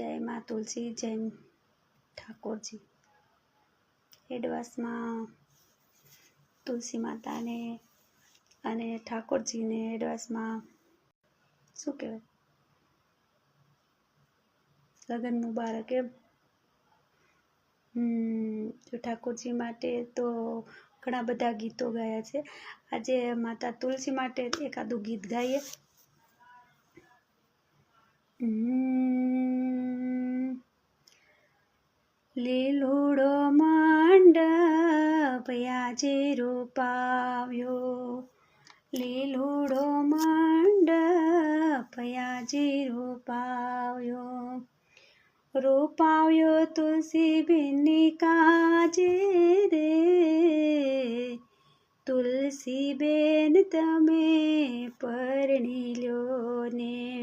જય માં તુલસી જૈન ઠાકોરજી. એડવાસમાં તુલસી માતાને અને ઠાકોરજીને એડવાસમાં શું કહેવાય? લગ્ન મુબારક એમ. હમ ઠાકોરજી માટે તો ઘણા બધા ગીતો ગાયા છે. આજે માતા તુલસી માટે એકાદું ગીત ગાઈએ. હમ. લીલુડો મંડપ આજે રૂપાવ્યો લીલુડો મંડપ આજે રૂપાવ્યો રૂપાવ્યો તુલસી બેનની કાજે રે. તુલસી બેન તમે પરણી લ્યો ને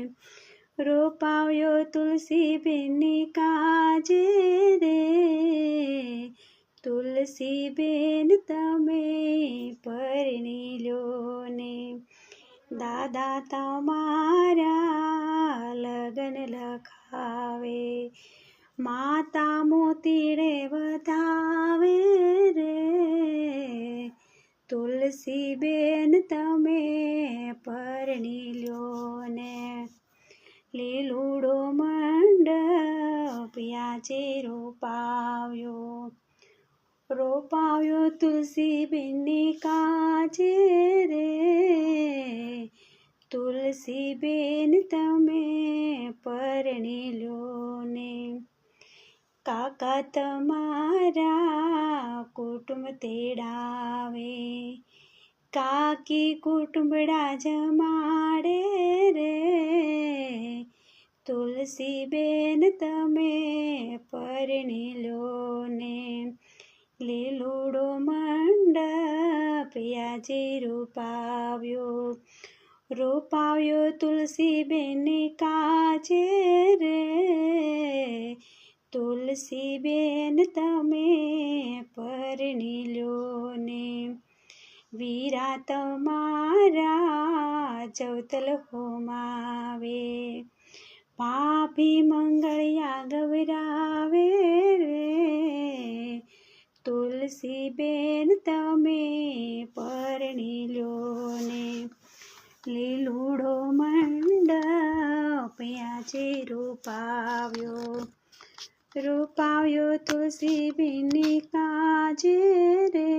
રોપાવ્યો તુલસી બેનની કાજે રે તુલસી બેન તમે પરણી લ્યો ને દાદા તમારા લગન લખાવે. માતા મોતીડે વધાવે રે. તુલસી બેન તમે પરણી લીલુડો મંડપ આજે રોપાવ્યો. રોપાવ્યો તુલસી બેનની કાચે રે. તુલસી બેન તમે પરણી લ્યો ને કાકા તમારા કુટુંબ તેડાવે. કાકી કુટુંબડા જમાડે રે. તુલસી બેન તમે પરણી લો ને લીલુડો મંડપ આજે રૂપાવ્યો. રૂપાવ્યો તુલસી બેનની કાજે રે. તુલસી બેન તમે પરણી લો ને વીરા તમારા ચૌતલ હોમાવે. ભાભી મંગળિયા ગવરાવે રે તુલસી બેન તમે પરણી લ્યો ને લીલુડો મંડપ આજે રૂપાવ્યો રૂપાવ્યો તુલસી બેનની કાજે રે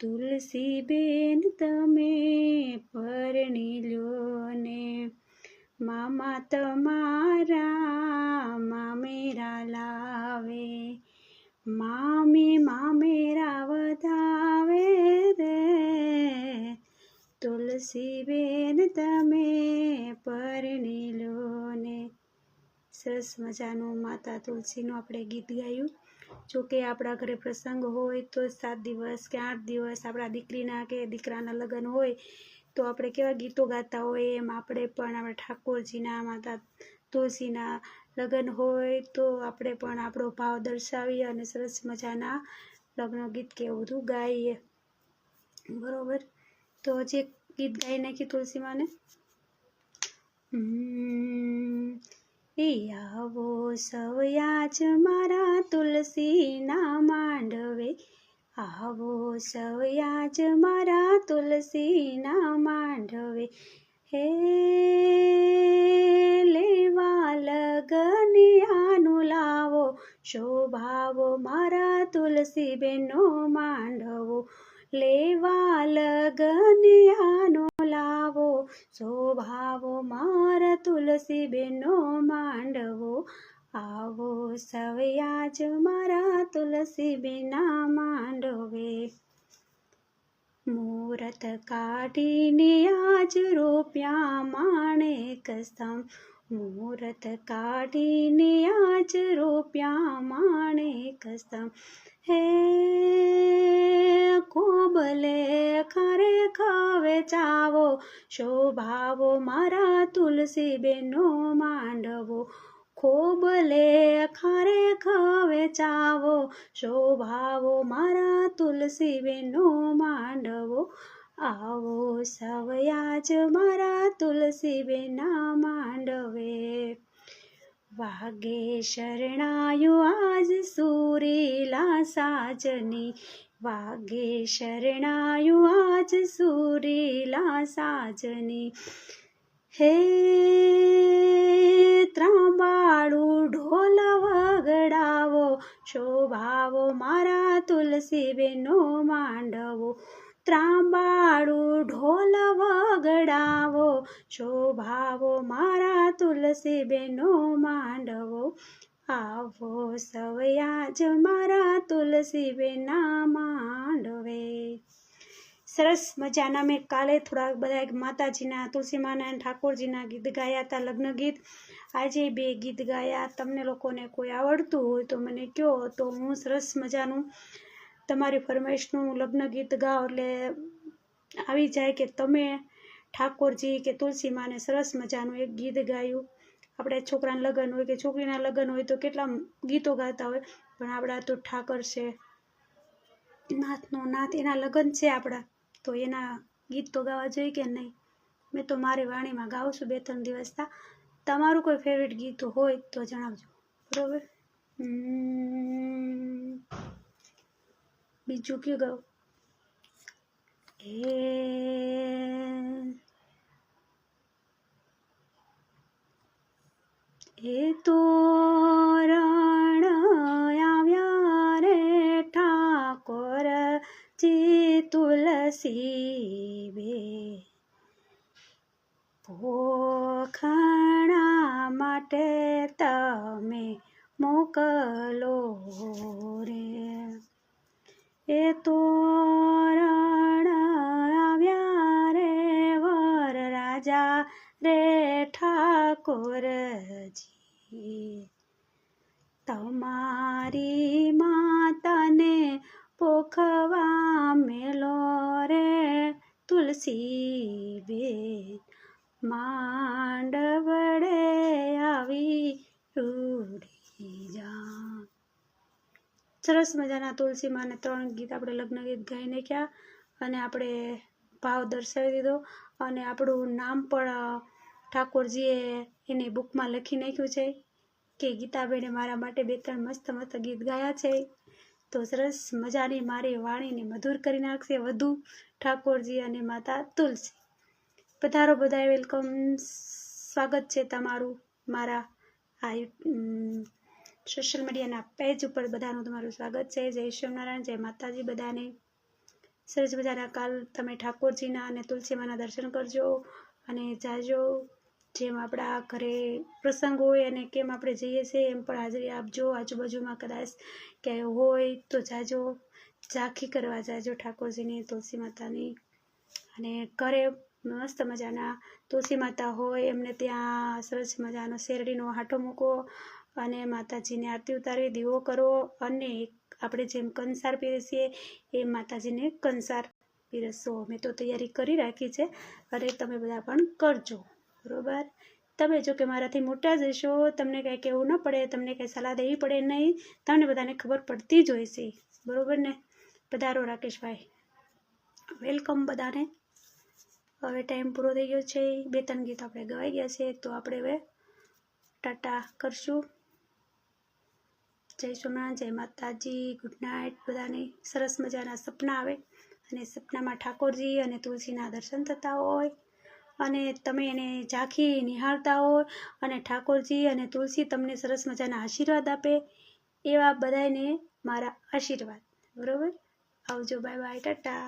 તુલસી બેન તમે પરણી લ્યો ને મામા તમારા મામેરા લાવે. મામે મામેરા વધાવે રે. તુલસી બેન તમે પરણી લો ને સરસ મજાનું માતા તુલસીનું આપણે ગીત ગાયું. જો કે આપણા ઘરે પ્રસંગ હોય તો સાત દિવસ કે આઠ દિવસ આપણા દીકરીના કે દીકરાના લગ્ન હોય તો આપણે કેવા ગીતો ગાતા હોય એમ આપણે પણ આપણે ઠાકોરજીના, માતા તુલસીના લગ્ન હોય તો આપણે પણ આપણો ભાવ દર્શાવીએ અને સરસ મજાના લગ્ન ગીત કે એવું બધું ગાઈએ. બરોબર? તો હજી ગીત ગાઈ નાખી તુલસી માને. એ આવો સવયાજ મારા તુલસીના માંડવે આવો સવયાજ મારા તુલસીના માંડવે. હે લેવા લગનિયાનું લાવો, શોભાવો મારા તુલસી બેનો માંડવો. લેવા લગનિયાનો લાવો, શોભાવો મારા તુલસી બેનો માંડવો. આવો સવયાજ મારા તુલસી બિના માંડવે. મુહૂર્ત કાઢીને આજ રોપ્યા માણે કસમ. મુહૂર્ત કાઢીને આજ રોપ્યા માણે કસમ. હે કોબલે ખરે ખાવે ચાવો. શોભાવો મારા તુલસી બેનો માંડવો. ખોબલે ખરે ખવે ચાવો શોભાવો, મારા તુલસી બેનો માંડવો આવો, સવયાજ મારા તુલસી બેના માંડવે. વાગે શરણાયું આજ સુરેલા સાજની, વાગે શરણાયું આજ સુરેલા સાજની. હે ત્રાંબાળું ઢોલ વગડાવો, શોભાવો મારા તુલસીબેનો માંડવો. ત્રાંબાળું ઢોલ વગડાવો, શોભાવો મારા તુલસીબેનો માંડવો. આવો સવયાજ મારા તુલસીબેના માંડવે. સરસ મજાના મેં કાલે થોડા બધા માતાજીના, તુલસીમાના ઠાકોરજીના ગીત ગાયા હતા, લગ્ન ગીત. આજે બે ગીત ગાયા. તમને લોકોને કોઈ આવડતું હોય તો મને કહો તો હું સરસ મજાનું તમારી ફરમાઈશનું લગ્ન ગીત ગાઓ એટલે આવી જાય કે તમે ઠાકોરજી કે તુલસીમાને સરસ મજાનું એક ગીત ગાયું. આપણે છોકરાના લગ્ન હોય કે છોકરીના લગ્ન હોય તો કેટલા ગીતો ગાતા હોય. પણ આપણા તો ઠાકર છે. નાથનો નાથ એના લગ્ન છે આપણા. તો એના ગીત તો ગાવા જોઈએ કે નહીં? મેં તો મારી વાણીમાં ગાઉં છું બે ત્રણ દિવસથી તમારું કોઈ ફેવરેટ ગીત હોય તો જણાવજો. બરોબર? બીજું કયું ગાઉં? એ એ તોરણ તુલસી બે પોખણા માટે તમે મોકલો રે એ તોરણ આવ્યા રે વર રાજા રે ઠાકોરજી તમારી માતાને પોખવા મેલો રે તુલસી બેન માંડવડે આવી રૂડી જા સરસ મજાના તુલસી માને ત્રણ ગીત આપણે લગ્ન ગીત ગાઈને ક્યાં અને આપણે ભાવ દર્શાવી દીધો અને આપણું નામ પણ ઠાકોરજીએ એની બુકમાં લખી નાખ્યું છે કે ગીતાબેને મારા માટે બે ત્રણ મસ્ત મસ્ત ગીત ગાયા છે. તો સરસ મજાની મારી વાણીને મધુર કરી નાખશે વધુ ઠાકોરજી અને માતા તુલસી. પધારો બધા વેલકમ. સ્વાગત છે તમારું મારા આ સોશિયલ મીડિયાના પેજ ઉપર બધાનું તમારું સ્વાગત છે. જય શિવનારાયણ, જય માતાજી બધાને. સરસ મજાના કાલ તમે ઠાકોરજીના અને તુલસીમાના દર્શન કરજો અને જાજો. જેમ આપણા ઘરે પ્રસંગ હોય અને કેમ આપણે જઈએ છીએ એમ પણ હાજરી આપજો. આજુબાજુમાં કદાચ ક્યાંય હોય તો જાજો. ઝાંખી કરવા જાજો ઠાકોરજીની તુલસી માતાની અને ઘરે મસ્ત મજાના તુલસી માતા હોય, એમને ત્યાં સરસ મજાનો શેરડીનો હાટો મૂકો અને માતાજીને આરતી ઉતારી દીવો કરો અને આપણે જેમ કંસાર પીરસીએ એ માતાજીને કંસાર પીરસો. મેં તો તૈયારી કરી રાખી છે. અને તમે બધા પણ કરજો. બરોબર? તમે જો કે મારાથી મોટા જ હશો, તમને કાંઈ કહેવું ન પડે, તમને કાંઈ સલાહ દેવી પડે નહીં, તમને બધાને ખબર પડતી જ હોય છે. બરોબર ને? પધારો રાકેશભાઈ. વેલકમ બધાને. હવે ટાઈમ પૂરો થઈ ગયો છે. બે ત્રણ ગીત આપણે ગવાઈ ગયા છે, તો આપણે હવે ટાટા કરશું. જય સોમનાથ, જય માતાજી, ગુડ નાઇટ બધાને. સરસ મજાના સપના આવે. અને સપનામાં ઠાકોરજી અને તુલસીના દર્શન થતા હોય. અને તમે એને ઝાંખી નિહાળતા હોય અને ઠાકોરજી અને તુલસી તમને સરસ મજાના આશીર્વાદ આપે એવા બધાને મારા આશીર્વાદ. બરોબર? આવજો બાય બાય ટાટા.